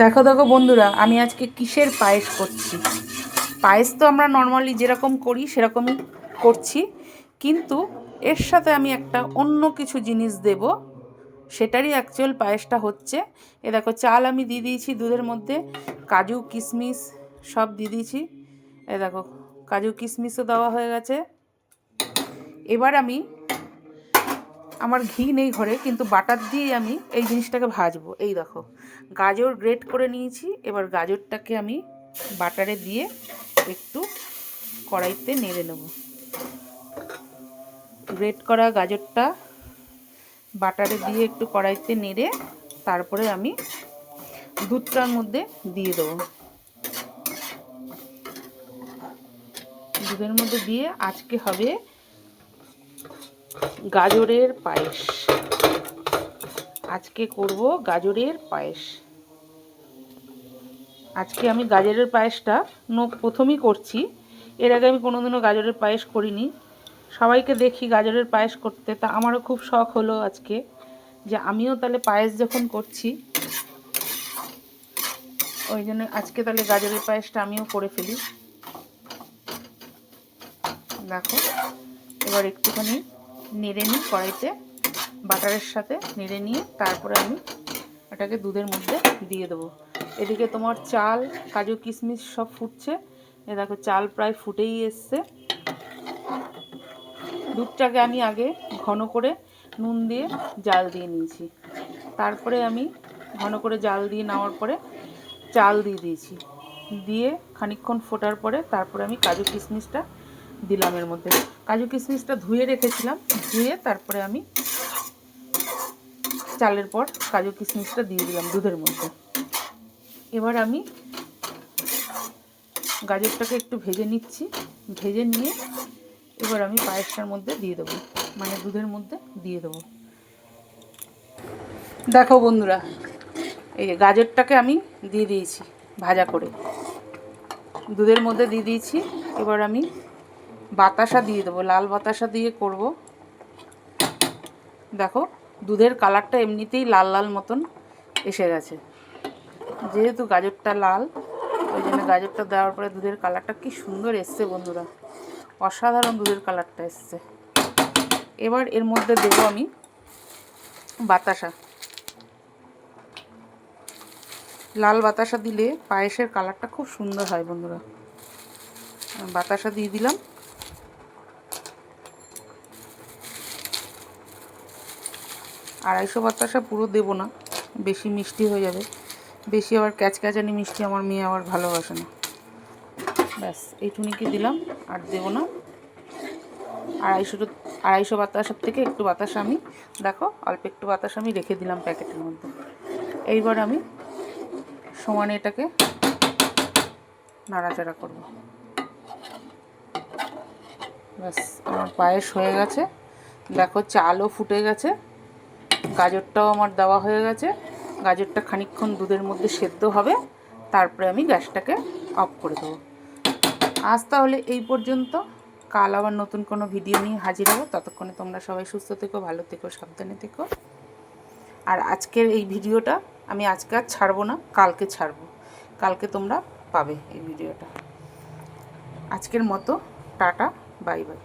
দেখো দেখো বন্ধুরা, আমি আজকে কিসের পায়েস করছি? পায়েস তো আমরা নর্মালি যেরকম করি, সেরকমই করছি। কিন্তু এর সাথে আমি একটা অন্য কিছু জিনিস দেব, সেটারই অ্যাকচুয়াল পায়েসটা হচ্ছে, এ দেখো, চাল আমি দিয়ে দিয়েছি দুধের মধ্যে, কাজু, কিশমিশ সব দিয়ে দিয়েছি। এ দেখো, কাজু, কিশমিশও দেওয়া হয়ে গেছে। এবার আমি আমার ঘি নেই ঘরে, কিন্তু বাটার দিয়ে আমি এই জিনিসটাকে ভাজবো। এই দেখো, গাজর গ্রেট করে নিয়েছি, এবার গাজরটাকে আমি বাটারে দিয়ে একটু কড়াইতে নেড়ে নেব। গ্রেট করা গাজরটা বাটারে দিয়ে একটু কড়াইতে নেড়ে তারপরে আমি দুধটার মধ্যে দিয়ে দেবো। দুধের মধ্যে দিয়ে আজকে হবে গাজরের পায়েস। আজকে করব গাজরের পায়েস। আজকে আমি গাজরের পায়েসটা প্রথমই করছি। এর আগে আমি কোনোদিনও গাজরের পায়েস করিনি। সবাইকে দেখি গাজরের পায়েস করতে। তা আমারও খুব শখ হলো আজকে যে আমিও তাহলে পায়েস যখন করছি, ওই জন্য আজকে তাহলে গাজরের পায়েসটা আমিও করে ফেলি। দেখো, এবার একটুখানি নেড়ে নিই কড়াইতে, বাটারের সাথে নেড়ে নিয়ে তারপরে আমি এটাকে দুধের মধ্যে দিয়ে দেবো। এদিকে তোমার চাল, কাজু, কিশমিশ সব ফুটছে। এ দেখো, চাল প্রায় ফুটেই এসছে। দুধটাকে আমি আগে ঘন করে নুন দিয়ে জাল দিয়ে নিয়েছি। তারপরে আমি ঘন করে জাল দিয়ে নেওয়ার পরে চাল দিয়ে দিয়েছি। দিয়ে খানিকক্ষণ ফোটার পরে তারপরে আমি কাজু, কিশমিশটা দিলাম এর মধ্যে। কাজু কিশমিশটা ধুয়ে রেখেছিলাম, ধুয়ে তারপরে আমি চালের পর কাজু কিশমিশটা দিয়ে দিলাম দুধের মধ্যে। এবার আমি গাজরটাকে একটু ভেজে নিচ্ছি। ভেজে নিয়ে এবার আমি পায়েসটার মধ্যে দিয়ে দেবো মানে দুধের মধ্যে দিয়ে দেবো। দেখো বন্ধুরা, এই গাজরটাকে আমি দিয়ে দিয়েছি ভাজা করে। দুধের মধ্যে দিয়ে দিয়েছি, এবার আমি বাতাসা দিয়ে দেবো, লাল বাতাসা দিয়ে করব। দেখো, দুধের কালারটা এমনিতেই লাল লাল মতন এসে গেছে। যেহেতু গাজরটা লাল, ওই জন্য গাজরটা দেওয়ার পরে দুধের কালারটা কি সুন্দর এসছে বন্ধুরা। অসাধারণ দুধের কালারটা এসছে। এবার এর মধ্যে দেবো আমি বাতাসা। লাল বাতাসা দিলে পায়েসের কালারটা খুব সুন্দর হয় বন্ধুরা। বাতাসা দিয়ে দিলাম। আড়াইশো বাতাসা পুরো দেবো না, বেশি মিষ্টি হয়ে যাবে। বেশি আবার ক্যাচক্যাচানি মিষ্টি আমার মেয়ে আবার ভালোবাসে না। ব্যাস এইটুকুনিকে দিলাম? আর দেবো না। আড়াইশো আড়াইশো বাতাসার থেকে একটু বাতাসা আমি দেখো, অল্প একটু বাতাসা আমি রেখে দিলাম প্যাকেটের মধ্যে। এইবার আমি সমানে এটাকে নাড়াচাড়া করব। ব্যাস, আমার পায়েস হয়ে গেছে। দেখো, চালও ফুটে গেছে। গাজরটাও আমার দেওয়া হয়ে গেছে। গাজরটা খানিকক্ষণ দুধের মধ্যে সেদ্ধ হবে। তারপরে আমি গ্যাসটাকে অফ করে দেবো। আজ তাহলে এই পর্যন্ত। কাল আবার নতুন কোনো ভিডিও নিয়ে হাজির হব। ততক্ষণে তোমরা সবাই সুস্থ থেকো, ভালো থেকো, সাবধানে থেকো। আর আজকের এই ভিডিওটা আমি আজকে আর ছাড়বো না, কালকে ছাড়বো। কালকে তোমরা পাবে এই ভিডিওটা। আজকের মতো, টাটা, বাই বাই।